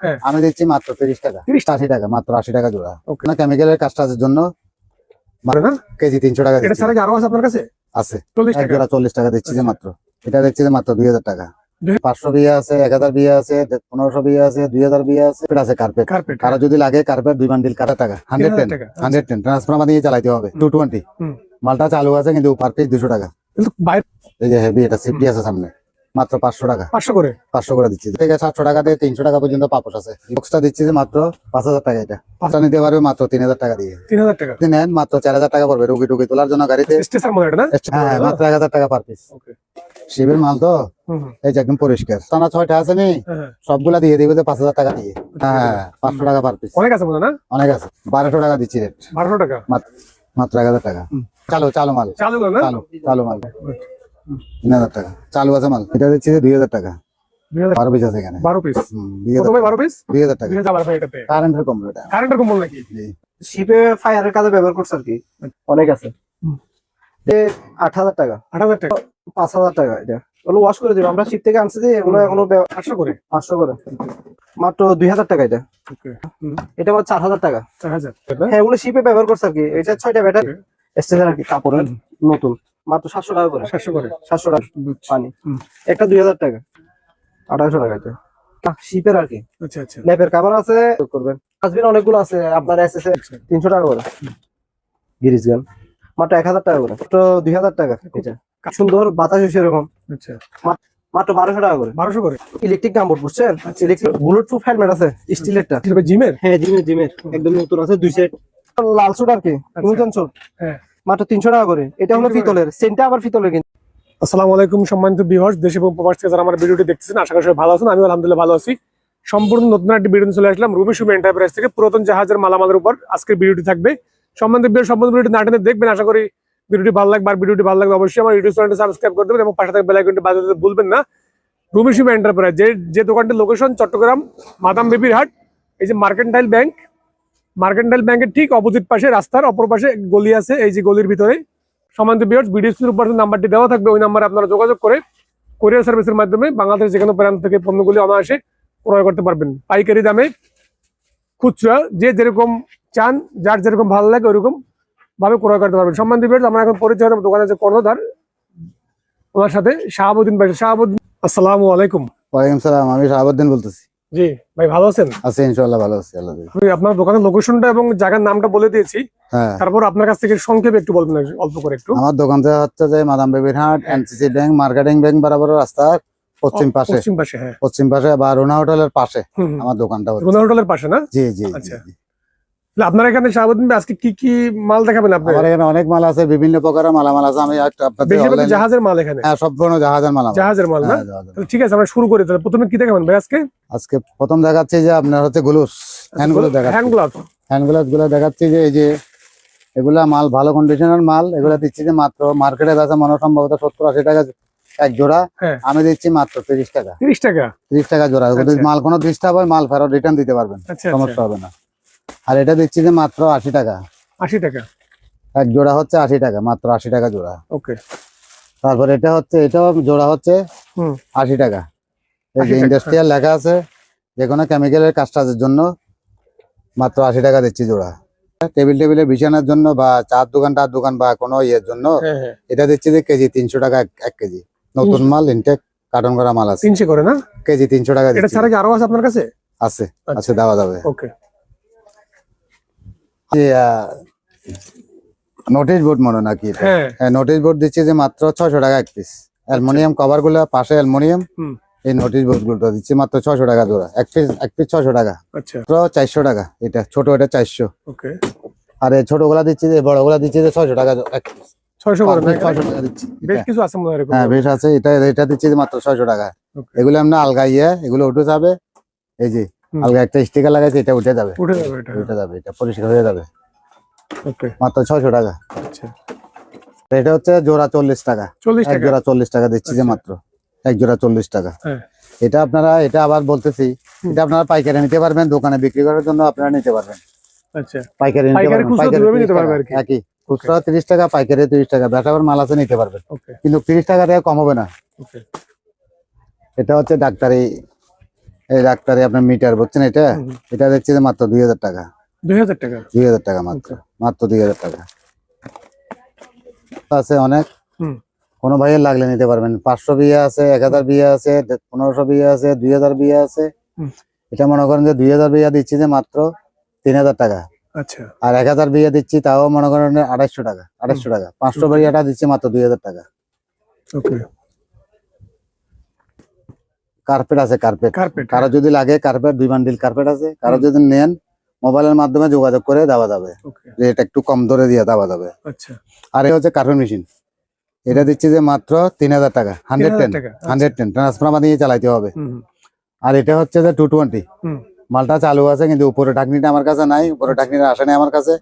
হ্যাঁ। আমি দিচ্ছি মাত্র তিরিশ টাকা। 30 আশি টাকা মাত্র আশি টাকা জোড়া. না কেমিক্যালের কাজটার জন্য কেজি তিনশো টাকা এটা ছাড়া আরও আছে আপনার কাছে? আছে। চল্লিশ এক টাকা। চল্লিশ টাকা দিচ্ছি যে। মাত্র। এটা দিচ্ছি যে মাত্র দুই হাজার টাকা। পাঁচশো বিয়ে আছে এক হাজার বিয়ে আছে পনেরোশো বিয়ে আছে দুই হাজার বিয়ে আছে এটা আছে কার্পেট কার্পেট কারও যদি লাগে কার্পেট দুই বান্ডিল কাটা টাকা। Hundred ten. Hundred ten transfer দিয়ে চালাইতে হবে টু টোয়েন্টি মালটা চালু আছে কিন্তু পার পিস দুশো টাকা। কিন্তু এই যে হেভি এটা সেফটি আছে সামনে। মাত্র পাঁচশো টাকা। পাঁচশো করে? পাঁচশো করে দিচ্ছি। থেকে সাতশো টাকা দিয়ে তিনশো টাকা পর্যন্ত পাপস আছে। বক্সটা দিচ্ছি যে মাত্র পাঁচ হাজার টাকা এটা। পাঁচটা নিতে পারবে মাত্র তিন হাজার টাকা দিয়ে। তিন হাজার টাকা। যদি নেন মাত্র চার হাজার টাকা পড়বে রুগী টুগি তোলার জন্য গাড়িতে। হয় মাত্র এক হাজার টাকা পার পিস শিবের মাল তো? এই যে একদম পরিষ্কার। টানা ছয়টা আছে নি? হ্যাঁ, হ্যাঁ। সবগুলা দিয়ে দিবে যে পাঁচ হাজার টাকা দিয়ে। হ্যাঁ পাঁচশো টাকা পার পিস অনেক আছে না? অনেক আছে। বারোশো টাকা দিচ্ছি রেট বারোশো টাকা? মাত্র এক হাজার টাকা। চালো চালু মাল। চালু চালু চালু মাল। তিন হাজার টাকা। চালু আছে মাল। এটা দিচ্ছি যে দুই হাজার টাকা। দুই হাজার বারো পিস আছে এখানে। বারো পিস কত ভাই বারো পিস দুই হাজার টাকা। কারেন্টের কম এটা। কারেন্টের কম্বল নাকি? জি। শিপে ফায়ারের কাজে ব্যবহার করছে আর কি। অনেক আছে। এ আট হাজার টাকা। আট হাজার টাকা। পাঁচ হাজার টাকা এটা। ওগুলো ওয়াশ করে দেবো। আমরা শিপ থেকে আনছি যে এগুলো এখনও আটশো করে? পাঁচশো করে। মাত্র দুই হাজার টাকা এটা। ওকে। এটা চার হাজার টাকা। চার হাজার? হ্যাঁ ওগুলো শিপে ব্যবহার করছে আর কি। এটা ছয়টা ব্যাটারি আর কি কাপড়ের নতুন। মাত্র সাতশো টাকা করে। সাতশো করে। সাতশো টাকা পানি। একটা দুই হাজার টাকা। আঠারোশো টাকা এটা। শিপের আর কি। আচ্ছা আচ্ছা। ল্যাপের কাভার আছে করবেন। ডাস্টবিন অনেকগুলো আছে আপনার এস এস তিনশো টাকা করে। গিরিজ গান মাত্র এক হাজার টাকা করে। মাত্র দুই হাজার টাকা এটা। সুন্দর বাতাস সেরকম। আচ্ছা। মাত্র বারোশো টাকা করে। বারোশো করে? ইলেকট্রিক কামবোর্ড বুঝছেন? ইলেকট্রিক বুলেট প্রুফ হেলমেট আছে স্টিলেরটা জিমের? হ্যাঁ জিমের জিমের। একদম নতুন আছে দুই সেট লাল সুট আর কি। সুট হ্যাঁ। মাত্র তিনশো টাকা করে। এটা হলো 300 টাকা। পিতলের সেন্টটা আবার পিতলের কিন্তু। আসসালামু আলাইকুম সম্মানিত বিহার দেশ এবং প্রবাস থেকে যারা আমার ভিডিওটি দেখতেছেন আশা করি সবাই ভালো আছেন আমি আলহামদুলিল্লাহ ভালো আছি। সম্পূর্ণ নতুন একটি ভিডিও চলে আসলাম রুমি সুমি এন্টারপ্রাইজ থেকে পুরাতন জাহাজের মালামালের উপর আজকের ভিডিওটি থাকবে। সম্বন্ধে সম্বন্ধে ভিডিওটি না টেনে দেখবেন আশা করি ভিডিওটি ভালো লাগবে আর ভিডিওটি ভালো লাগবে অবশ্যই আমার ইউটিউব চ্যানেলটি সাবস্ক্রাইব করে দেবেন এবং পাশে থাকা বেল আইকনটি বাজাতে ভুলবেন না। রুমি সুমি এন্টারপ্রাইজ যে যে দোকানটির লোকেশন চট্টগ্রাম মাদাম বেবির হাট এই যে মার্কেন্টাইল ব্যাংক মার্কেন্টাইল ব্যাংকের ঠিক অপোজিট পাশে রাস্তার অপর পাশে গলি আছে এই যে গলির ভিতরে। সম্মানিত বিয়ার্স ভিডিওর উপর নাম্বারটি দেওয়া থাকবে ওই নাম্বারে আপনারা যোগাযোগ করে কোরিয়ার সার্ভিসের মাধ্যমে বাংলাদেশের যেকোনো প্রান্ত থেকে পণ্যগুলি অনায়াসে ক্রয় করতে পারবেন। পাইকারি দামে খুচরা যে যেরকম চান যার যেরকম ভালো লাগে ওরকম ভাবে ক্রয় করতে পারবেন। সম্মান দিবেন আমরা এখন পরিচয় হলাম দোকানের যে কর্ণধার। ওনার সাথে শাহাবুদ্দিন ভাই শাহাবুদ্দিন আসসালামু আলাইকুম। ওয়ালাইকুম সালাম আমি শাহাবুদ্দিন বলতেছি। জি ভাই ভালো আছেন? আছি ইনশাআল্লাহ ভালো আছি আল্লাহ আমি আপনার দোকানের লোকেশনটা এবং জায়গার নামটা বলে দিয়েছি। হ্যাঁ। তারপর আপনার কাছ থেকে সংক্ষেপে একটু বলবেন অল্প করে একটু। আমার দোকানটা হচ্ছে যে মাদাম বেবির হাট এনসিসি ব্যাংক মার্কেটিং ব্যাংক বরাবর রাস্তার পশ্চিম পাশে। পশ্চিম পাশে হ্যাঁ। পশ্চিম পাশে বা রোনা হোটেলের পাশে। আমার দোকানটা রোনা হোটেলের পাশে না? জি জি জি, আচ্ছা। আপনার এখানে শাহাবুদ্দিন আজকে কি কি মাল দেখাবেন আপনি আমার এখানে অনেক মাল আছে বিভিন্ন প্রকারের মালামাল আছে। আমি আপনাদের জাহাজের মাল এখানে? হ্যাঁ জাহাজের মালামাল। জাহাজের মাল না? হ্যাঁ। ঠিক আছে আমরা শুরু করি তাহলে। প্রথমে কি দেখাবেন ভাই আজকে? আজকে প্রথম দেখাচ্ছি যে আপনার হচ্ছে গ্লুস। হ্যান্ড দেখাচ্ছি। হ্যান্ড হ্যান্ডগুলো দেখাচ্ছি যে এই যে এগুলা মাল ভালো কন্ডিশনের মাল। এগুলা দিচ্ছি যে মাত্র মার্কেটে আছে মনে সম্ভবত সত্তর আশি টাকা এক জোড়া। হ্যাঁ। আমি দিচ্ছি মাত্র তিরিশ টাকা। তিরিশ টাকা? তিরিশ টাকা জোড়া। আচ্ছা। মাল কোনো ডিস্টার্ব হয় মাল ফেরত রিটার্ন দিতে পারবেন। আচ্ছা। সমস্যা হবে না। আর এটা দিচ্ছি যে মাত্র আশি টাকা। আশি টাকা। এক জোড়া হচ্ছে আশি টাকা মাত্র আশি টাকা জোড়া। ওকে। তারপর এটা হচ্ছে এটাও জোড়া হচ্ছে আশি টাকা। এই যে ইন্ডাস্ট্রিয়াল লেখা আছে যে কোনো কেমিক্যালের কাজটাজের জন্য মাত্র আশি টাকা দিচ্ছি জোড়া। টেবিল টেবিলে বিছানার জন্য বা চার দোকান টার দোকান বা কোনো ইয়ের জন্য হ্যাঁ হ্যাঁ। এটা দিচ্ছি যে কেজি তিনশো টাকা এক- কেজি। নতুন মাল ইনটেক কার্টন করা মাল আছে। তিনশে করে না? কেজি তিনশো টাকা এটা ছাড়া কি আরও আছে আপনার কাছে? আছে আচ্ছা। আছে দেওয়া যাবে। ওকে। নোটিশ বোর্ড মনে নাকি হ্যাঁ। হ্যাঁ নোটিশ বোর্ড দিচ্ছি যে মাত্র ছয়শো টাকা এক পিস অ্যালমোনিয়াম কভারগুলো পাশে অ্যালমোনিয়াম এই নোটিশ বোর্ডগুলো দিচ্ছি মাত্র ছয়শো টাকা জোড়া। এক পিস এক পিস ছয়শো টাকা। আচ্ছা। মাত্র চারশো টাকা এটা ছোট এটা চারশো। ওকে। আর এই ছোটগুলা দিচ্ছি যে বড়গুলা দিচ্ছি যে ছয়শো টাকা এক piece। ছয়শো টাকা দিচ্ছি। বেশ কিছু আছে মনে হয় হ্যাঁ বেশ আছে। এটা এটা দিচ্ছি যে মাত্র ছয়শো টাকা. এগুলো এমনি আলগা ইয়ে এগুলো উঠে যাবে। এই যে। আলগা একটা স্টিকার লাগাইছে এটা উঠে যাবে। উঠে যাবে এটা। উঠে যাবে এটা পরিষ্কার হয়ে যাবে। ওকে। মাত্র ছয়শো টাকা। আচ্ছা। এটা হচ্ছে জোড়া চল্লিশ টাকা। এক টাকা? জোড়া চল্লিশ টাকা দিচ্ছি যে আচ্ছা। মাত্র। এক জোড়া চল্লিশ টাকা। হ্যাঁ। এটা আপনারা এটা আবার বলতেছি এটা আপনারা পাইকারি নিতে পারবেন দোকানে বিক্রি করার জন্য আপনারা নিতে পারবেন। আচ্ছা। পাইকারি নিতে পাইকারি, পারবেন খুচরা পাইকারি দুভাবে 30 নিতে পারবে আর কি। একই। খুচরা তিরিশ টাকা পাইকারি তিরিশ টাকা বেটাবার মাল আছে নিতে পারবেন। ওকে। কিন্তু তিরিশ টাকা কম হবে না। ওকে। এটা হচ্ছে ডাক্তারি এই ডাক্তারে আপনার মিটার বুঝছেন এটা? এটা দেখছি যে মাত্র দুই হাজার টাকা। দুই হাজার টাকা? দুই হাজার টাকা মাত্র। মাত্র দুই হাজার টাকা। আছে অনেক। কোনো ভাইয়ের লাগলে নিতে পারবেন। পাঁচশো বিয়ে আছে এক হাজার বিয়ে আছে পনেরোশো বিয়ে আছে দুই হাজার বিয়ে আছে। এটা মনে করেন যে দুই হাজার বিয়ে দিচ্ছি যে মাত্র তিন হাজার টাকা। আচ্ছা। আর এক হাজার বিয়ে দিচ্ছি তাও মনে করেন আড়াইশো টাকা আড়াইশো টাকা। পাঁচশো বিয়েটা দিচ্ছি মাত্র দুই হাজার টাকা। ওকে। কার্পেট আছে কার্পেট কার্পেট কারও যদি লাগে কার্পেট দুই বান্ডিল কার্পেট আছে। কারও যদি নেন মোবাইলের মাধ্যমে যোগাযোগ করে দেওয়া যাবে। রেট একটু কম ধরে দিয়ে দেওয়া যাবে। আচ্ছা। আর এই হচ্ছে কার্পেট মেশিন এটা দিচ্ছি যে মাত্র তিন হাজার টাকা হান্ড্রেড টেন 3000 টাকা আচ্ছা। হান্ড্রেড টেন ট্রান্সফার দিয়ে চালাইতে হবে। আর এটা হচ্ছে যে টু টোয়েন্টি মালটা চালু আছে কিন্তু উপরে ঢাকনিটা আমার কাছে নাই উপরে টাকনিটা আসে নাই আমার কাছে।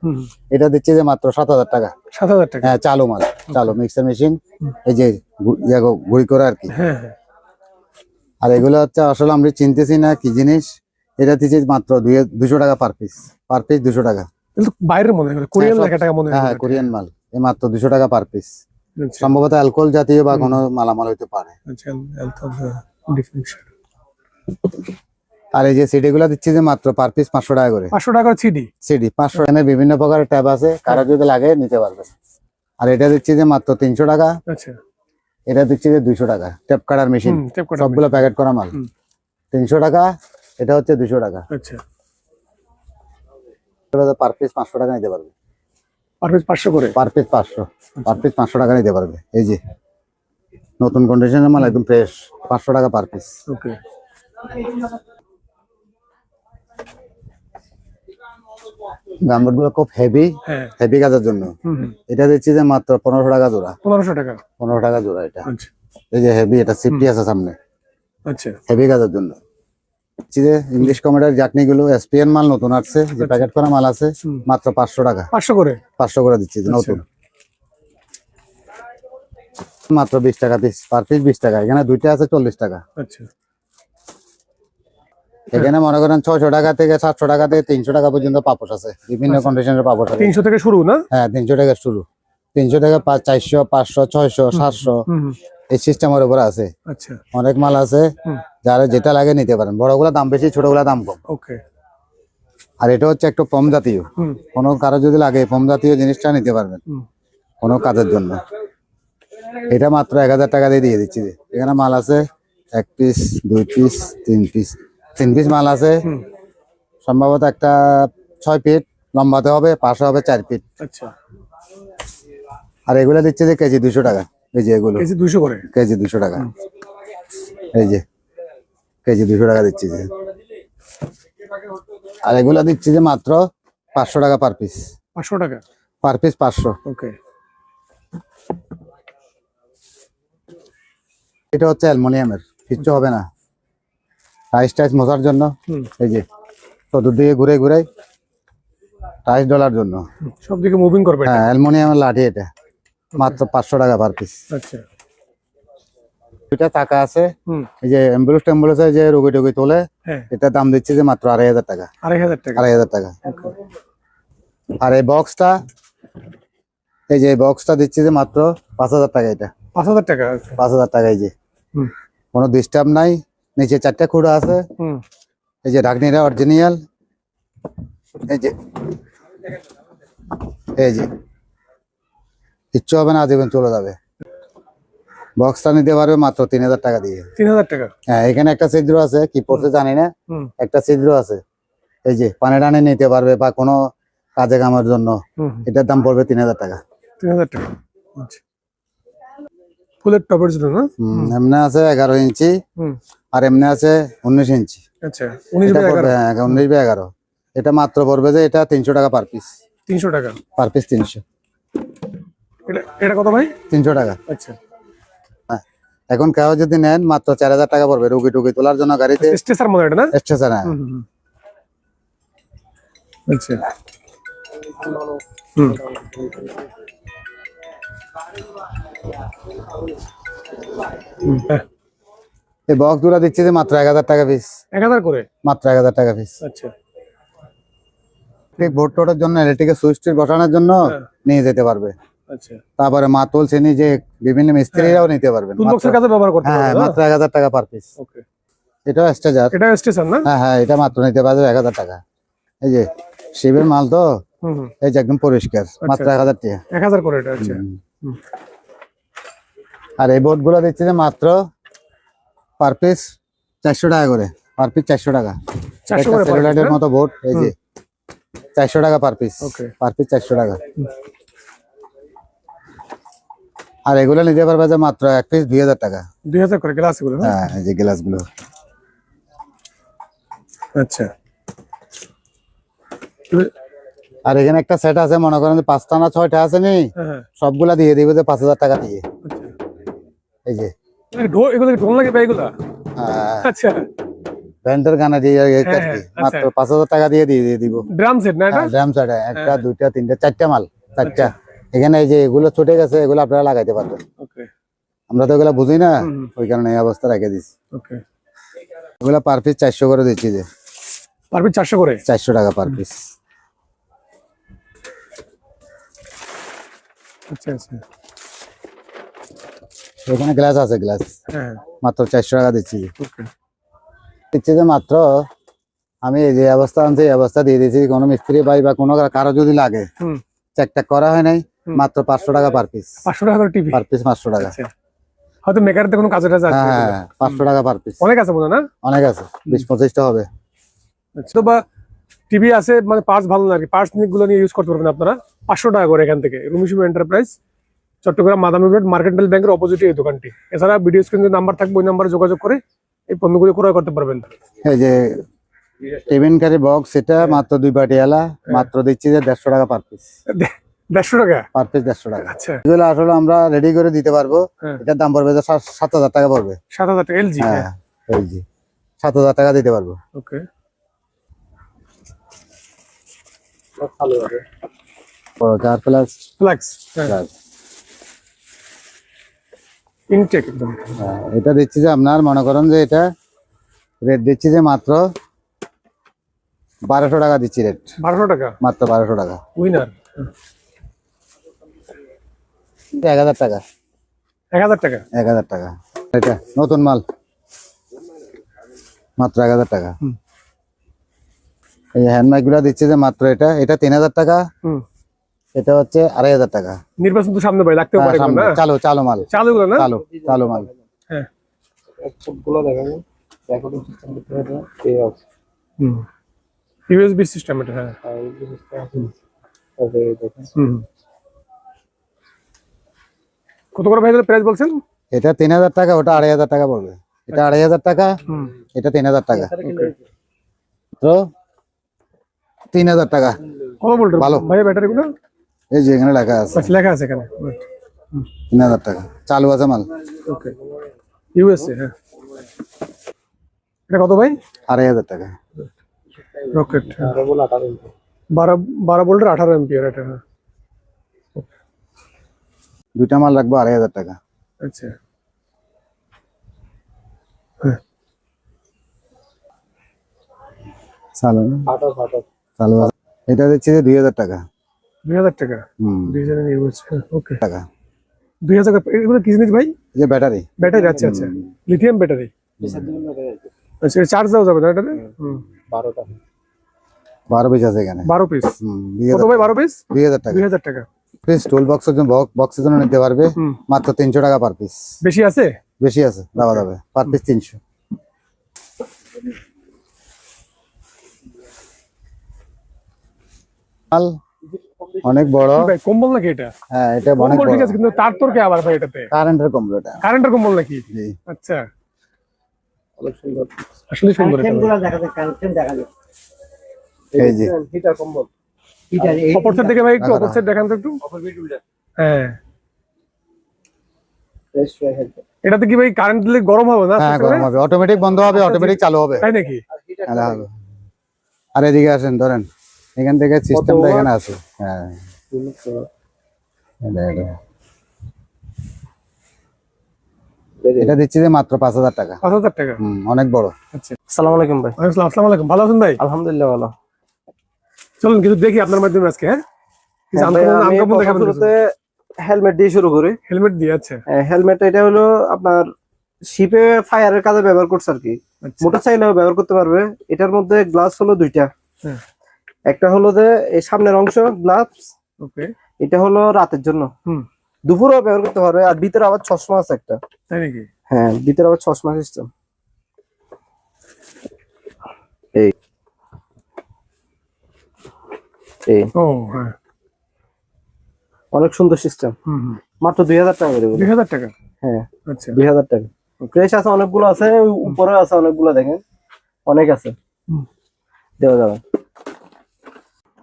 এটা দিচ্ছি যে মাত্র সাত হাজার টাকা। সাত হাজার টাকা। হ্যাঁ চালু মাল চালু মিক্সার মেশিন এই যে ইয়া করে আর কি। হ্যাঁ হ্যাঁ। আর এগুলো হচ্ছে আসলে আমরা চিনতেছি না কি জিনিস। এটা দিচ্ছি মাত্র দুশো টাকা পার পিস পার পিস দুশো টাকা। বাইরের মনে হয় কোরিয়ান লেখা টাকা মনে হ্যাঁ হয় হ্যাঁ কোরিয়ান মাল। এই মাত্র দুশো টাকা পার পিস আচ্ছা। সম্ভবত অ্যালকোহল জাতীয় বা কোনো মালামাল হইতে পারে। আচ্ছা definition। আর এই যে সিডি গুলো দিচ্ছি যে মাত্র পার পিস পাঁচশো টাকা করে। পাঁচশো টাকা সিডি? সিডি পাঁচশো এখানে বিভিন্ন প্রকারের ট্যাব আছে কারও যদি লাগে নিতে পারবে। আর এটা দিচ্ছি যে মাত্র তিনশো টাকা। আচ্ছা। এটা দেখছি যে দুইশো টাকা। টেপ কাটার মেশিন সবগুলো প্যাকেট করা মাল। তিনশো টাকা এটা হচ্ছে দুইশো টাকা। আচ্ছা। পার পিস পাঁচশো টাকা নিতে পারবে। পার পিস পাঁচশো করে? পার পিস পাঁচশো। পার পিস পাঁচশো টাকা নিতে পারবে। এই যে নতুন কন্ডিশনের মাল একদম ফ্রেশ পাঁচশো টাকা পার পিস ওকে গামবুটগুলো খুব হেভি হেভি কাজের জন্য। এটা দিচ্ছি যে মাত্র পনেরোশো টাকা জোড়া। পনেরোশো টাকা? পনেরো টাকা জোড়া এটা। আচ্ছা। এই যে হেভি এটা সিফটি আছে সামনে। আচ্ছা। হেভি কাজের জন্য। যে ইংলিশ কমেডার জাটনি গুলো এসপিএন মাল নতুন আসছে যে প্যাকেট করা মাল আছে মাত্র পাঁচশো টাকা। পাঁচশো করে? পাঁচশো করে দিচ্ছি নতুন। মাত্র বিশ টাকা পিস পার পিস বিশ টাকা। এখানে দুইটা আছে চল্লিশ টাকা। আচ্ছা। এখানে মনে করেন ছয়শো টাকা থেকে সাতশো টাকা থেকে তিনশো টাকা পর্যন্ত পাপোশ আছে। বিভিন্ন কন্ডিশনের পাপোশ আছে। তিনশো থেকে শুরু না? হ্যাঁ তিনশো টাকা শুরু। তিনশো টাকা পাঁচ চারশো পাঁচশো ছয়শো সাতশো এই সিস্টেমের উপরে আছে। আচ্ছা। অনেক মাল আছে। যারা যেটা লাগে নিতে পারেন। বড়গুলা দাম বেশি ছোটগুলা দাম কম। ওকে। আর এটা হচ্ছে একটু কম জাতীয়। কোনো কারও যদি লাগে কম জাতীয় জিনিসটা নিতে পারবেন। কোনো কাজের জন্য। এটা মাত্র এক হাজার টাকা দিয়ে দিয়ে দিচ্ছি। এখানে মাল আছে এক পিস দুই পিস তিন পিস তিন পিস মাল আছে। সম্ভবত একটা ছয় ফিট লম্বাতে হবে পাশে হবে চার ফিট আচ্ছা। আর এগুলো দিচ্ছে যে কেজি দুশো টাকা এই যে এগুলো। কেজি দুশো করে? কেজি দুশো টাকা। এই যে কেজি দুশো টাকা দিচ্ছি যে। আর এগুলা দিচ্ছি যে মাত্র পাঁচশো টাকা পার পিস পাঁচশো টাকা? পার পিস পাঁচশো। ওকে এটা হচ্ছে অ্যালমোনিয়ামের কিচ্ছু হবে না। টাইস টাইস মশার জন্য। এই যে চতুর্দিকে ঘুরে ঘুরে টাইস ডলার জন্য। সব দিকে মুভিং করবে হ্যাঁ অ্যালমোনিয়ামের লাঠি এটা। মাত্র পাঁচশো টাকা পার পিস আচ্ছা। দুইটা আছে। এই যে অ্যাম্বুলেন্স ট্যাম্বুলেন্সে যে রোগী টুগি তোলে হ্যাঁ। এটার দাম দিচ্ছি যে মাত্র আড়াই হাজার টাকা। আড়াই হাজার টাকা। আড়াই হাজার টাকা। আর এই বক্সটা এই যে বক্সটা দিচ্ছি যে মাত্র পাঁচ হাজার টাকা এটা। পাঁচ হাজার টাকা আচ্ছা। পাঁচ হাজার টাকা এই যে। কোনো ডিস্টার্ব নাই। নিচে চারটে খুঁড়ো আছে। এই যে ঢাকনিটা অরিজিনাল এই যে এই যে। কিচ্ছু হবে না আজীবন চলে যাবে। বক্সটা নিতে পারবে মাত্র তিন হাজার টাকা দিয়ে। তিন হাজার টাকা? হ্যাঁ এখানে একটা ছিদ্র আছে কি পড়ছে জানি না। একটা ছিদ্র আছে। এই যে পানি টানি নিতে পারবে বা কোনো কাজে কামের জন্য। এটার দাম পড়বে তিন হাজার টাকা। তিন হাজার টাকা। আচ্ছা। ফুলের টপের জন্য না? হুম, এমনি আছে এগারো ইঞ্চি। আর এমনি আছে উনিশ ইঞ্চি। আচ্ছা উনিশ বাই এগারো। হ্যাঁ, উনিশ বাই এগারো। এটা মাত্র পড়বে যে এটা তিনশো টাকা পার পিস তিনশো টাকা? পার পিস তিনশো। এটা এটা কত ভাই? তিনশো টাকা। আচ্ছা। হ্যাঁ। এখন কেউ যদি নেন মাত্র চার হাজার টাকা পড়বে রুগী তোলার জন্য গাড়িতে। না? স্টেশন হ্যাঁ। আচ্ছা। হুম, হ্যাঁ, এই বক্সগুলো দিচ্ছি যে মাত্র এক হাজার টাকা পিস এক হাজার করে? মাত্র এক হাজার টাকা পিস আচ্ছা। ভোট টোটের জন্য ইলেকট্রিকের সুইচ টুইচ বসানোর জন্য হ্যাঁ। নিয়ে যেতে পারবে। আচ্ছা। তারপরে মাতুল চিনি যে বিভিন্ন মিস্ত্রিরাও নিতে পারবেন। ব্যবহার করতে হ্যাঁ পারবে মাত্র এক হাজার টাকা পার পিস ওকে এটাও স্ট্রেজার এটা স্টেশন না? হ্যাঁ হ্যাঁ এটা মাত্র নিতে পারবে এক হাজার টাকা। এই যে শিবের মাল তো? এই যে একদম পরিষ্কার। মাত্র এক হাজার টাকা। এক হাজার করে এটা আচ্ছা। আর এই বোর্ডগুলো দিচ্ছে যে মাত্র পার পিস চারশো টাকা করে। পার পিস চারশো টাকা। না? মতো বোর্ড এই যে। চারশো টাকা পার পিস. পার পিস চারশো টাকা। আর এগুলো নিতে পারবে যে মাত্র এক পিস দুই হাজার টাকা। দুই হাজার করে গ্লাস এগুলো না? হ্যাঁ এই যে গ্লাসগুলো। আচ্ছা। আর এখানে একটা সেট আছে মনে করেন যে পাঁচটা না ছয়টা আছে নি হ্যাঁ হ্যাঁ। সবগুলা দিয়ে দিবে যে পাঁচ হাজার টাকা দিয়ে। আচ্ছা। এই যে। ঢোল এগুলো কি ঢোল লাগে ভাই এগুলো? আচ্ছা। ব্যান্ডের গানে দিয়ে এই আর হ্যাঁ, আচ্ছা। মাত্র পাঁচ হাজার টাকা দিয়ে দিব। ড্রাম সেট না ড্রাম সেট একটা দুইটা তিনটা চারটা মাল চারটা। এখানে এই যে এগুলো ছুটে গেছে এগুলো আপনারা লাগাইতে পারবেন। আমরা তো এগুলো বুঝি না ওই কারণে এই অবস্থা রেখে দিচ্ছি এগুলো পার পিস চারশো করে দিচ্ছি যে। পারবি চারশো করে? চারশো টাকা পার পিস আচ্ছা আচ্ছা। এখানে গ্লাস আছে গ্লাস হ্যাঁ। মাত্র চারশো টাকা দিচ্ছি। দিচ্ছি যে মাত্র আমি এই যে অবস্থা আনছি এই অবস্থা দিয়ে দিয়েছি কোনো মিস্ত্রি ভাই বা কোনো কারও যদি লাগে হুম। চেক টেক করা হয় নাই মাত্র পাঁচশো টাকা পার পিস পাঁচশো টাকা করে টিভি পার পিস পাঁচশো টাকা। আচ্ছা। হয়তো মেকারতে কোনো কাজে টাজে আছে হ্যাঁ পাঁচশো টাকা পার পিস অনেক আছে মনে না? অনেক আছে বিশ পঁচিশটা হবে। আচ্ছা। তো বা টিভি আছে মানে পার্টস ভালো না আর কি। পার্টসগুলো নিয়ে ইউজ করতে পারবেন আপনারা। পাঁচশো টাকা করে এখান থেকে। Rumishum enterprise Chattogram Madami road mercantile ব্যাংকের অপোজিটে এই দোকানটি। এছাড়া ভিডিও স্ক্রিনে নাম্বার থাকবে ওই নাম্বারে যোগাযোগ করে এই পণ্যগুলো ক্রয় করতে পারবেন। এই যে টিফিন কারি বক্স এটা মাত্র দুই বাটি এলা মাত্র দিচ্ছি যে দেড়শো টাকা পার পিস দেড়শো টাকা? পার পিস দেড়শো টাকা। আচ্ছা। এগুলো আসলে আমরা রেডি করে দিতে পারব। হ্যাঁ। এটার দাম পড়বে সাত হাজার টাকা পড়বে। সাত হাজার টাকা এলজি হ্যাঁ। সাত হাজার টাকা দিতে পারব। ওকে। চার প্লাস। ফ্ল্যাক্স হ্যাঁ। ইনটেক একদম। এটা দিচ্ছি যে আপনার মনে করেন যে এটা রেট দিচ্ছি যে মাত্র বারোশো টাকা দিচ্ছি রেট বারোশো টাকা? মাত্র বারোশো টাকা। উইনার এক হাজার টাকা। এক হাজার টাকা? এক হাজার টাকা। এটা নতুন মাল। মাত্র এক হাজার টাকা। এই হ্যান্ডমাইকগুলা দিচ্ছে যে মাত্র এটা। এটা তিন হাজার টাকা। এটা হচ্ছে আড়াই হাজার টাকা। নির্বাচন তো সামনে ভাই লাগতেও হ্যাঁ, পারে না? চালু চালু মাল। চালু গুলো না? চালু চালু মাল। হ্যাঁ। গুলো দেখাবো রেকর্ডিং সিস্টেম করতে হবে এই অপশন হুম। ইউএসবি সিস্টেম এটা হ্যাঁ। তবে দেখেন। হুম কত করে ভাই প্রাইস বলছেন? এটা তিন হাজার টাকা ওটা আড়াই হাজার টাকা পড়বে। এটা আড়াই হাজার টাকা হুম। এটা তিন হাজার টাকা। তো তিন হাজার টাকা। কত ভোল্টের ভালো। ভাই ব্যাটারি গুলো এই যে এখানে লেখা আছে। আচ্ছা লেখা আছে এখানে। তিন হাজার টাকা। চালু আছে মাল। ওকে ইউএসএ হ্যাঁ। এটা কত ভাই? আড়াই হাজার টাকা। রকেট ইঞ্চি বারো বারো ভোল্টের আঠারো এমপিয়ার এটা হ্যাঁ। দুইটা মাল রাখব আড়াই হাজার টাকা। আচ্ছা। চালু আঠারো চালু এটা দিচ্ছি যে দুই হাজার টাকা। দুই হাজার টাকা। হুম। দুই হাজার ওকে। টাকা। দুই হাজার টাকা এগুলো কি জিনিস ভাই? যে ব্যাটারি। ব্যাটারি আচ্ছা আচ্ছা। Lithium battery. আচ্ছা চার্জ দেওয়া যাবে না বারোটা। বারো পিস আছে এখানে। বারো পিস কত ভাই বারো পিস দুই হাজার টাকা। দুই হাজার টাকা। পিস টুল বক্সের জন্য বক্সের জন্য নিতে পারবে। মাত্র তিনশো টাকা পার পিস বেশি আছে? বেশি আছে দেওয়া যাবে। পার পিস তিনশো। মাল অনেক বড়। ভাই কম্বল নাকি এটা? হ্যাঁ এটা অনেক বড়। ঠিক আছে কিন্তু তার তোর কে আবার ভাই এটাতে? কারেন্টের কম্বল এটা। কারেন্টের কম্বল নাকি? জি। আচ্ছা। অনেক সুন্দর আসলে সুন্দর এটা দেখা যায় কারেন্ট দেখা যায় এই যে। হিটার কম্বল। অপর সাইড দেখে ভাই একটু অপর সাইড দেখান তো একটু। হ্যাঁ। ফ্রেশ হয়ে এটাতে কি ভাই কারেন্ট দিলে গরম হবে না হ্যাঁ গরম হবে। অটোমেটিক বন্ধ হবে অটোমেটিক চালু হবে। তাই নাকি? আর এদিকে আসেন ধরেন। এখান থেকে সিস্টেমটা এখানে আছে। হ্যাঁ। এটা, এটা। এটা দিচ্ছি যে মাত্র পাঁচ হাজার টাকা। পাঁচ হাজার টাকা? হুম, অনেক বড়। আচ্ছা। আসসালামু আলাইকুম ভাই। আসসালাম, আলাইকুম। ভালো আছেন ভাই? আলহামদুলিল্লাহ ভালো। চলুন কিছু দেখি আপনার মাধ্যমে আজকে হ্যাঁ? হ্যাঁ হেলমেট দিয়ে শুরু করি। হেলমেট দিয়ে আচ্ছা। হেলমেট এটা হলো আপনার শিপে ফায়ারের কাজে ব্যবহার করছে আর কি। আচ্ছা। ব্যবহার করতে পারবে। এটার মধ্যে গ্লাস হলো দুইটা। হ্যাঁ। একটা হলো যে এই সামনের অংশ গ্লাভস ওকে এটা হলো রাতের জন্য। হুম। দুপুরেও ব্যবহার করতে পারবে আর ভিতরে আবার চশমা আছে একটা। তাই নাকি? হ্যাঁ ভিতরে আবার চশমা সিস্টেম এই। এই। ও হ্যাঁ। অনেক সুন্দর সিস্টেম হুম হুম। মাত্র দুই হাজার টাকা করে। দুই হাজার টাকা? হ্যাঁ আচ্ছা। দুই হাজার টাকা। ফ্রেশ আছে অনেকগুলো আছে উপরে আছে অনেকগুলো দেখেন। অনেক আছে। হুম। দেওয়া যাবে।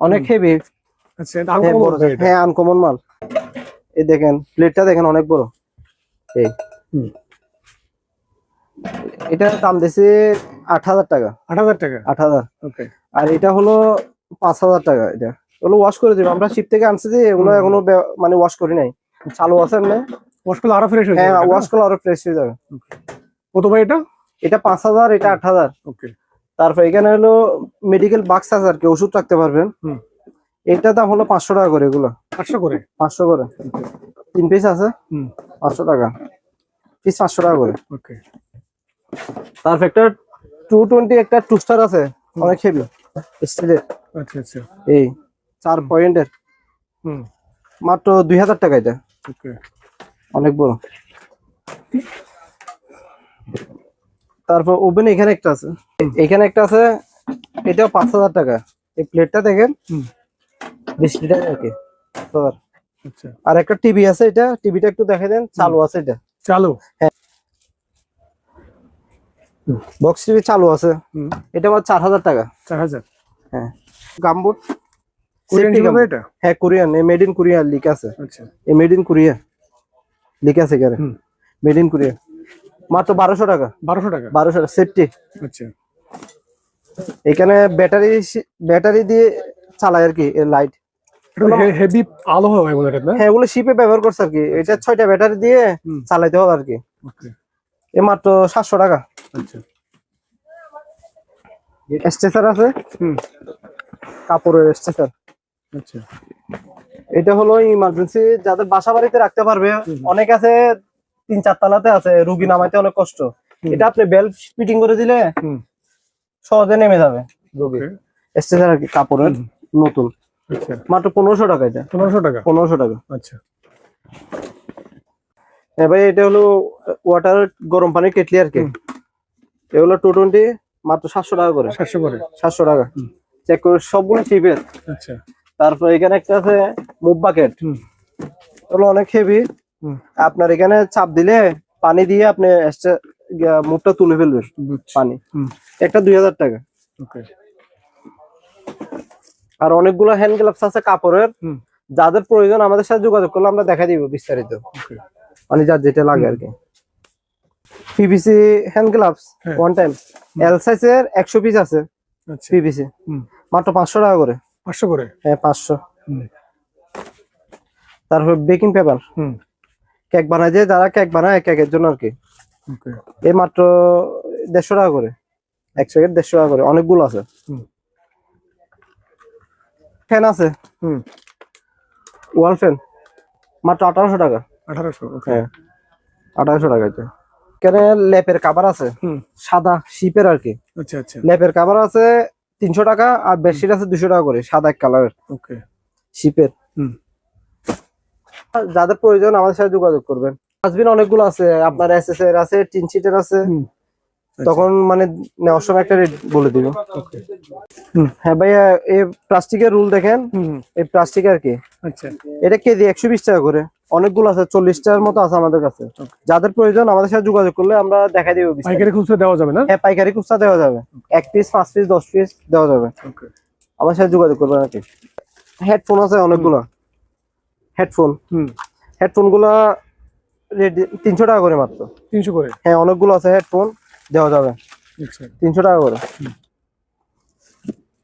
অনেক হেভি আচ্ছা এটা আনকমন হ্যাঁ আনকমন মাল এই দেখেন প্লেটটা দেখেন অনেক বড়। এই। এটা দাম দিয়েছে আট হাজার টাকা। আট হাজার টাকা? আট হাজার। আর এটা হলো পাঁচ হাজার টাকা এটা। এগুলো ওয়াশ করে দেবো। আমরা শিপ থেকে আনছি যে এগুলো এখনও মানে ওয়াশ করি নাই। চালু আছে এমনি ওয়াশ করলে আরও ফ্রেশ হয়ে হ্যাঁ ওয়াশ করলে আরও ফ্রেশ হয়ে যাবে। কত ভাই এটা? এটা পাঁচ হাজার এটা আট হাজার। ওকে। তারপর এখানে হলো মেডিকেল বাক্স আছে আর কি ওষুধ রাখতে পারবেন। এটা দাম হলো পাঁচশো টাকা করে এগুলো। পাঁচশো করে? পাঁচশো করে। তিন পিস আছে? হুম। পাঁচশো টাকা। পিস পাঁচশো টাকা করে। ওকে। তারপর একটা টু টোয়েন্টি একটা টুস্টার আছে অনেক হেভি স্টিলের আচ্ছা আচ্ছা। এই চার পয়েন্টের। হুম। মাত্র দুই হাজার টাকা এটা। অনেক বড়। তারপর ওভেন এখানে একটা আছে। এখানে একটা আছে এটাও পাঁচ হাজার টাকা। এই প্লেটটা দেখেন। হুম। বিশ লিটার আর কি। পাঁচ হাজার। আচ্ছা। আর একটা টিভি আছে এটা। টিভিটা একটু দেখে দেন। চালু আছে এটা। চালু? হ্যাঁ। বক্স টিভি চালু আছে। এটা আমার চার হাজার টাকা। চার হাজার? হ্যাঁ। গামবুট। হ্যাঁ কোরিয়ান মেড ইন কোরিয়া লিখ আছে। আচ্ছা। মেড ইন কোরিয়া লিখ আছে এখানে। মেড ইন কোরিয়া মাত্র বারোশো টাকা। বারোশো টাকা? বারোশো টাকা সেফটি আচ্ছা। এখানে ব্যাটারি ব্যাটারি দিয়ে চালায় আর কি লাইট হেভি আলো হয় মনে হয় না? হ্যাঁ ওগুলো শিপে ব্যবহার করছে আর কি। এটা ছয়টা ব্যাটারি দিয়ে চালাইতে হবে আর কি। ওকে এ মাত্র সাতশো টাকা। আচ্ছা। স্ট্রেচার আছে? হুম। কাপড়ের স্ট্রেচার আচ্ছা। এটা হলো ইমার্জেন্সি যাদের বাসা বাড়িতে রাখতে পারবে অনেক আছে তিন চার তলাতে আছে রুগী নামাইতে অনেক কষ্ট। এটা আপনি বেল্ট ফিটিং করে দিলে হুম। সহজে নেমে যাবে। রুগী। আর কি কাপড়ের নতুন। আচ্ছা। মাত্র পনেরোশো টাকা এটা। পনেরোশো টাকা? পনেরোশো টাকা। আচ্ছা। এবার এটা হলো ওয়াটার গরম পানির কেটলি আর কি। হুম। এগুলো টু টোয়েন্টি মাত্র সাতশো টাকা করে। সাতশো করে? সাতশো টাকা। চেক করে সবগুলো চিপের আচ্ছা। তারপর এখানে একটা আছে মুভ বাকেট হুম। এগুলো অনেক হেভি আপনার এখানে চাপ দিলে পানি দিয়ে আপনি মুখটা তুলে ফেলবেন পানি। একটা দুই হাজার টাকা। আর অনেকগুলো হ্যান্ড গ্লাভস আছে কাপড়ের। যাদের প্রয়োজন আমাদের সাথে যোগাযোগ করলে আমরা দেখা দিব বিস্তারিত। মানে যার যেটা লাগে আর কি। PVC hand gloves. One time L সাইজের একশো পিস আছে আচ্ছা। পিভিসি হুম। মাত্র পাঁচশো টাকা করে। পাঁচশো করে? হ্যাঁ পাঁচশো। তারপর বেকিং পেপার হুম। কেক বানায় যে যারা কেক বানায় কেকের জন্য আর কি। এই মাত্র দেড়শো টাকা করে। এক প্যাকেট দেড়শো টাকা করে। অনেকগুলো আছে। হুম। ফ্যান আছে। হুম। Wall fan. মাত্র আঠারোশো টাকা। আঠারোশো হ্যাঁ। আঠারোশো টাকা এটা এখানে ল্যাপের কাভার আছে। সাদা শিপের আর কি। আচ্ছা আচ্ছা। ল্যাপের কাভার আছে তিনশো টাকা আর বেডশিট আছে দুশো টাকা করে সাদা এক কালারের ওকে। শিপের হুম। যাদের প্রয়োজন আমাদের সাথে যোগাযোগ করবেন। ডাস্টবিন অনেকগুলো আছে আপনার এস এস এর আছে টিন শিটের আছে। তখন মানে নেওয়ার সময় একটা রেট বলে দিব। হ্যাঁ ভাইয়া এই প্লাস্টিকের রুল দেখেন। এই প্লাস্টিক আর কি। আচ্ছা। এটা কেজি একশো বিশ টাকা করে। অনেকগুলো আছে চল্লিশটার মতো আছে আমাদের কাছে। যাদের প্রয়োজন আমাদের সাথে যোগাযোগ করলে আমরা দেখাই দিব পাইকারি খুচরো দেওয়া যাবে না? হ্যাঁ পাইকারি খুচরা দেওয়া যাবে। এক পিস পাঁচ পিস দশ পিস দেওয়া যাবে। আমার সাথে যোগাযোগ করবেন আর কি। হেডফোন আছে অনেকগুলো। হেডফোন হুম। হেডফোনগুলা রেডি তিনশো টাকা করে মাত্র। তিনশো করে? হ্যাঁ অনেকগুলো আছে হেডফোন দেওয়া যাবে। আচ্ছা। তিনশো টাকা করে।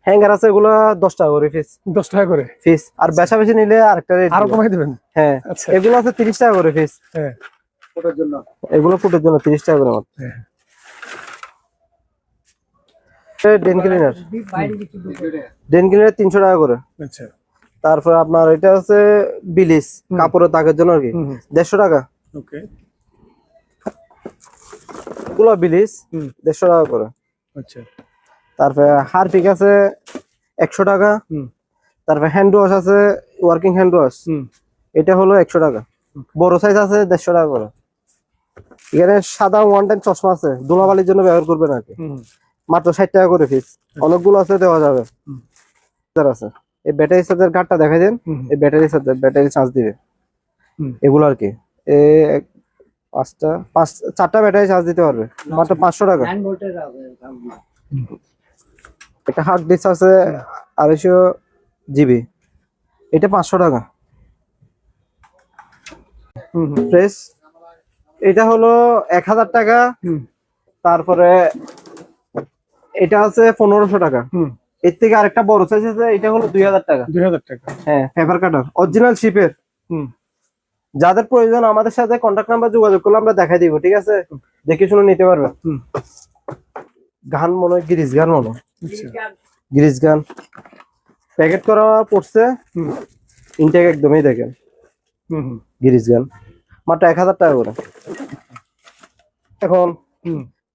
হ্যাঙ্গার আছে এগুলা দশ টাকা করে পিস দশ টাকা করে? পিস আর বেশা বেশি নিলে আরেকটা রেট আরও কমাই দেবেন? হ্যাঁ। আচ্ছা। এগুলো আছে তিরিশ টাকা করে পিস হ্যাঁ। জন্য। এগুলো ফুটের জন্য তিরিশ টাকা করে মাত্র। হ্যাঁ। ডেন ক্লিনার। ডেন ক্লিনার তিনশো টাকা করে। আচ্ছা। তারপর আপনার এটা হচ্ছে বিলিস কাপড়ের দাগের জন্য আর কি। দেড়শো টাকা। ওকে। অনেকগুলো বিলিস। দেড়শো টাকা করে। আচ্ছা। তারপরে হারপিক আছে একশো টাকা। হুম। তারপরে হ্যান্ড ওয়াশ আছে ওয়ার্কিং হ্যান্ড ওয়াশ। হুম। এটা হলো একশো টাকা। বড় সাইজ আছে দেড়শো টাকা করে। এখানে সাদা ওয়ান টাইম চশমা আছে ধুলাবালির জন্য ব্যবহার করবেন আর কি। মাত্র ষাট টাকা করে ফিস অনেকগুলো আছে দেওয়া যাবে। আছে। এই ব্যাটারি চার্জার কার্ডটা দেখাই দেন। এই ব্যাটারি চার্জার ব্যাটারি চার্জ দিবে। হুম। এগুলো আর কি। এ পাঁচটা পাঁচ চারটা ব্যাটারি চার্জ দিতে পারবে। মাত্র পাঁচশো টাকা। এটা হার্ড ডিস্ক আছে আড়াইশো জিবি এটা পাঁচশো টাকা। হুম হুম। প্রেস এটা হলো এক হাজার টাকা। হুম। তারপরে এটা আছে পনেরোশো টাকা। হুম। এর থেকে আরেকটা বড় সাইজ আছে এটা হলো দুই হাজার টাকা। দুই হাজার টাকা। হ্যাঁ পেপার কাটার অরিজিনাল শিপের হুম। যাদের প্রয়োজন আমাদের সাথে কন্ট্যাক্ট নাম্বার যোগাযোগ করলে আমরা দেখাই দিব ঠিক আছে? দেখে শুনে নিতে পারবে? হুম। গান মনে হয় গিরিজ গান মনে গিরিজ গান প্যাকেট করা পড়ছে। হুম। ইনটেক একদমই দেখেন। গিরিজ গান মাত্র এক হাজার টাকা করে। এখন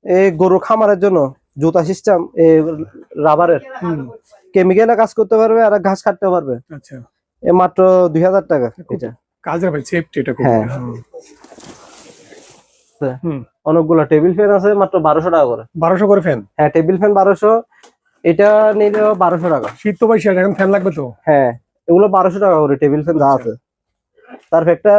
এই গরু খামারের জন্য জুতা সিস্টেম এই রাবারের কেমিক্যালে কাজ করতে পারবে আর ঘাস কাটতে পারবে। আচ্ছা। এ মাত্র দুই হাজার টাকা এটা। কাজের ভাই সেফটি এটা খুব। হ্যাঁ। হুম। হুম। অনেকগুলো টেবিল ফ্যান আছে মাত্র বারোশো টাকা করে। বারোশো করে ফ্যান হ্যাঁ টেবিল ফ্যান বারোশো। এটা নিলেও বারোশো টাকা। শীত তো ভাই এখন ফ্যান লাগবে তো। হ্যাঁ এগুলো বারোশো টাকা করে টেবিল ফ্যান যা আছে। তারপর একটা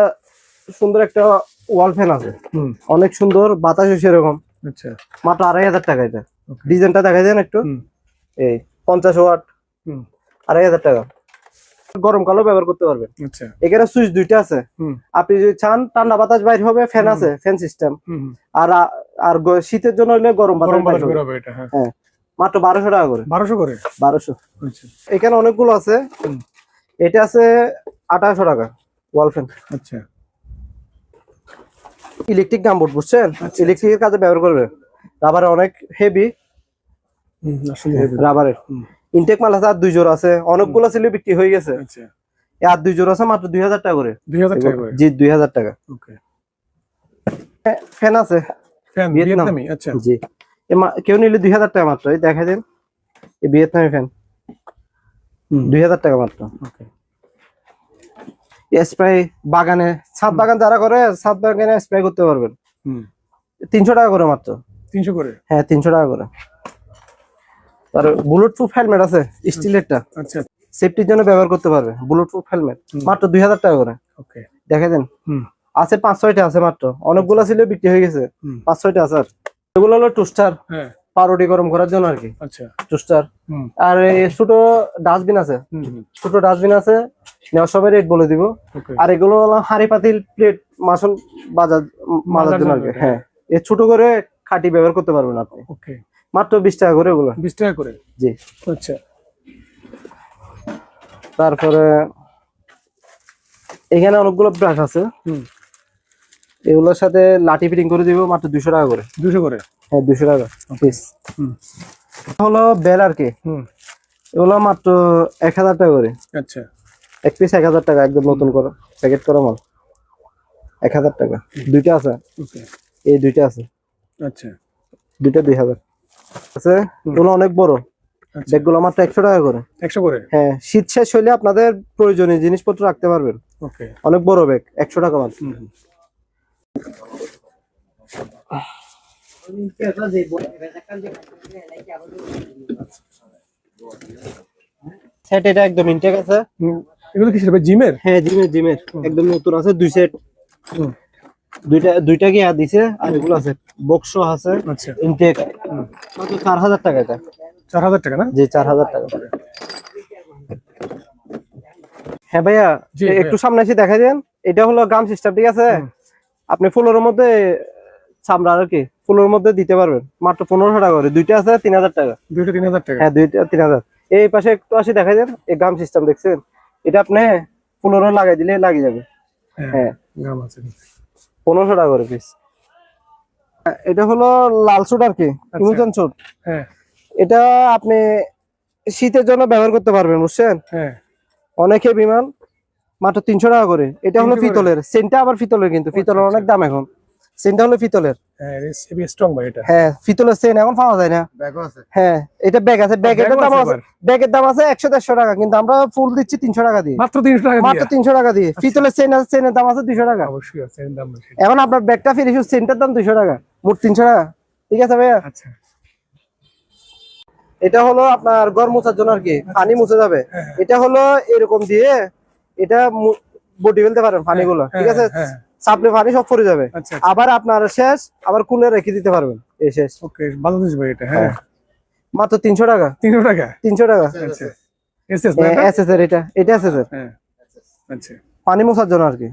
সুন্দর একটা ওয়াল ফ্যান আছে। হুম। অনেক সুন্দর বাতাস সেরকম। আচ্ছা। মাত্র আড়াই হাজার টাকা এটা. ডিজাইনটা দেখা দেন একটু। এই পঞ্চাশ ওয়াট। আড়াই হাজার টাকা। গরমকালেও ব্যবহার করতে পারবেন। আচ্ছা। এখানে সুইচ দুইটা আছে। আপনি যদি চান ঠান্ডা বাতাস বাইর হবে ফ্যান আছে ফ্যান সিস্টেম। আর আর শীতের জন্য হলে গরম বাতাস বাইর হবে। এটা হ্যাঁ। হ্যাঁ। মাত্র বারোশো টাকা করে। বারোশো করে? বারোশো। আচ্ছা। এখানে অনেকগুলো আছে। এটা আছে আঠারোশো টাকা ওয়াল ফ্যান আচ্ছা। ইলেকট্রিক গামবোর্ড বুঝছেন? আচ্ছা, ইলেকট্রিকের কাজে ব্যবহার করবে। রাবারে অনেক হেভি। রাবারের ইনটেক মাল আছে আর দুই জোড়া আছে। অনেকগুলো ছিল বিক্রি হয়ে গেছে। আচ্ছা। আর দুই জোড়া আছে মাত্র দুই হাজার টাকা করে। দুই হাজার টাকা জি দুই হাজার টাকা। ফ্যান আছে। ভিয়েতনামি আচ্ছা। জি। কেউ নিলে দুই হাজার টাকা মাত্র। এই দেখা দেন। এই ভিয়েতনামি ফ্যান দুই হাজার টাকা মাত্র। স্প্রে বাগানে ছাদ বাগান যারা করে ছাদ বাগানে স্প্রে করতে পারবেন। তিনশো টাকা করে মাত্র। তিনশো করে? হ্যাঁ তিনশো টাকা করে। আর বুলেট প্রুফ হেলমেট আছে স্টিলেরটা আচ্ছা। সেফটির জন্য ব্যবহার করতে পারবে বুলেট প্রুফ হেলমেট মাত্র দুই হাজার টাকা করে। ওকে দেখে দেন। হুম। আছে পাঁচ ছয়টা আছে মাত্র। অনেকগুলো ছিল বিক্রি হয়ে গেছে। পাঁচ ছয়টা আছে আর। এগুলো হলো টুস্টার হ্যাঁ। পাউরুটি গরম করার জন্য আর কি। আচ্ছা। টুস্টার আর ছোট ডাস্টবিন আছে। ছোট ডাস্টবিন আছে নেওয়ার সময় রেট বলে দিব। আর এগুলো হলো হাঁড়ি পাতিল প্লেট মাসন বাজার মাজার জন্য আর কি হ্যাঁ। এ ছোট করে খাটি ব্যবহার করতে পারবেন আপনি। ওকে। মাত্র বিশ টাকা করে ওগুলো বিশ টাকা করে? জি। আচ্ছা। তারপরে এখানে অনেকগুলো ব্রাশ আছে। হুম। এগুলোর সাথে লাঠি ফিটিং করে দিব মাত্র দুশো টাকা করে। দুশো করে? হ্যাঁ দুশো টাকা পিস হুম। হলো বেল আর কি। হুম। এগুলো মাত্র এক হাজার টাকা করে। আচ্ছা। এক পিস এক হাজার টাকা একদম নতুন করে। প্যাকেট করা মাল। এক হাজার টাকা। দুইটা আছে। এই দুইটা আছে। আচ্ছা। দুইটা দুই হাজার। আছে? এগুলো অনেক বড়। আচ্ছা। ব্যাগগুলো মাত্র একশো টাকা করে। একশো করে? হ্যাঁ শীত শেষ হলে আপনাদের প্রয়োজনীয় জিনিসপত্র রাখতে পারবেন। ওকে। অনেক বড় ব্যাগ একশো টাকা মাত্র। সেট এটা একদম ইনটেক আছে। এগুলো কি জিমের? হ্যাঁ জিমের জিমের। একদম নতুন আছে দুই সেট দুইটা দুইটা কি দিছে আর এগুলো আছে বক্স আছে আচ্ছা। ইনটেক মাত্র চার হাজার টাকা এটা। চার হাজার টাকা না? জি চার হাজার টাকা। হ্যাঁ ভাইয়া। একটু সামনে এসে দেখা দেন। এটা হলো গাম সিস্টেম ঠিক আছে? আপনি ফুলের মধ্যে চামড়া আর কি ফুলের মধ্যে দিতে পারবেন। মাত্র পনেরোশো টাকা করে। দুইটা আছে তিন হাজার টাকা। দুইটা তিন হাজার টাকা। হ্যাঁ দুইটা তিন হাজার এই পাশে একটু আসি দেখা দেন এই গাম সিস্টেম দেখছেন? এটা আপনি ফুলেরও লাগাই দিলে লাগিয়ে যাবে। হ্যাঁ হ্যাঁ। গাম আছে। পনেরোশো টাকা করে পিস এটা হলো লাল সুট আর কি আচ্ছা। সুট। হ্যাঁ। এটা আপনি শীতের জন্য ব্যবহার করতে পারবেন বুঝছেন? হ্যাঁ। অনেকে বিমান মাত্র তিনশো টাকা করে। এটা হলো 300 করে? পিতলের সেন্টটা আবার ফিতলের কিন্তু পিতলের আচ্ছা, অনেক দাম এখন। চেনটা হলো পিতলের হ্যাঁ স্ট্রং ভাই এটা। হ্যাঁ পিতলের চেন এখন পাওয়া যায় না। ব্যাগও আছে। হ্যাঁ এটা ব্যাগ আছে। ব্যাগের দাম আছে ব্যাগের দাম আছে একশো দেড়শো টাকা কিন্তু আমরা ফুল দিচ্ছি তিনশো টাকা দিয়ে। মাত্র টাকা মাত্র দিয়ে তিনশো টাকা দিয়ে। পিতলের চেন আছে চেনের দাম আছে দুইশো টাকা। অবশ্যই আছে দাম বেশি। এখন আপনার ব্যাগটা ফিরে শুধু চেনটার দাম দুইশো টাকা। মোট তিনশো টাকা। ঠিক আছে ভাইয়া? আচ্ছা। এটা হলো আপনার ঘর মোছার জন্য আর কি। পানি মুছে যাবে। এটা হলো এরকম দিয়ে এটা বডি ফেলতে পারেন পানিগুলো। ঠিক আছে? হ্যাঁ, সাপ্লে পানি সব পড়ে যাবে। আচ্ছা আবার আপনার শেষ আবার কুলে রেখে দিতে পারবেন। এই শেষ। ওকে ভালো জিনিস ভাই এটা হ্যাঁ। মাত্র তিনশো টাকা। তিনশো টাকা? তিনশো টাকা। আচ্ছা এস এস না এটা? এস এস এর এটা এটা এস এস এর। হ্যাঁ আচ্ছা। পানি মোছার জন্য আর কি।